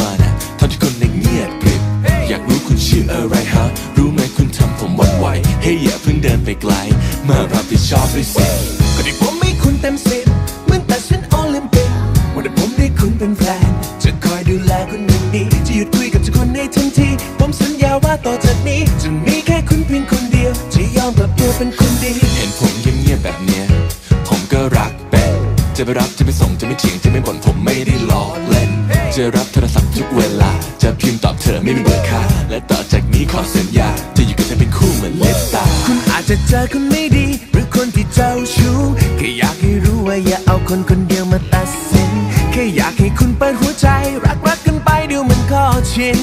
มานะทำที่คนในเงียบกริบ อยากรู้คุณชื่ออะไรฮะ รู้ไหมคุณทำผมวั่นไหวเฮ้ยอย่าเพิ่งเดินไปไกล มารับผิดชอบด้วยสิก็ดีผมไม่คุณเต็มสิบเหมือนแต่ฉันโอลิมปิกวันนี้ผมได้คุณเป็นแฟนจะคอยดูแลคุณอย่างดีจะหยุดคุยกับทุกคนในทันที ผมสัญญาว่าต่อจากนี้ จะมีแค่คุณเพียงคนเดียว จะยอมกลับตัวเป็นคนดี เห็นผมเงียบๆแบบเนี้ยผมก็รักแบบจะไปรับจะไปส่งจะไม่เถียงจะไม่บ่นผมไม่ได้ล้อเล่น จะรับโทรศัพท์ทุกเวลา จะพิมพ์ตอบเธอไม่มีเบอร์ค่า และต่อจากนี้ขอสัญญา จะอยู่กับเธอเป็นคู่เหมือนเลสตา คุณอาจจะเจอคนไม่ดี หรือคนที่เจ้าชู้แค่อยากให้รู้ว่าอย่าเอาคนคนเดียวมาตัดสินแค่อยากให้คุณเปิดหัวใจ รักรักกันไปเดี๋ยวมันก็ชิน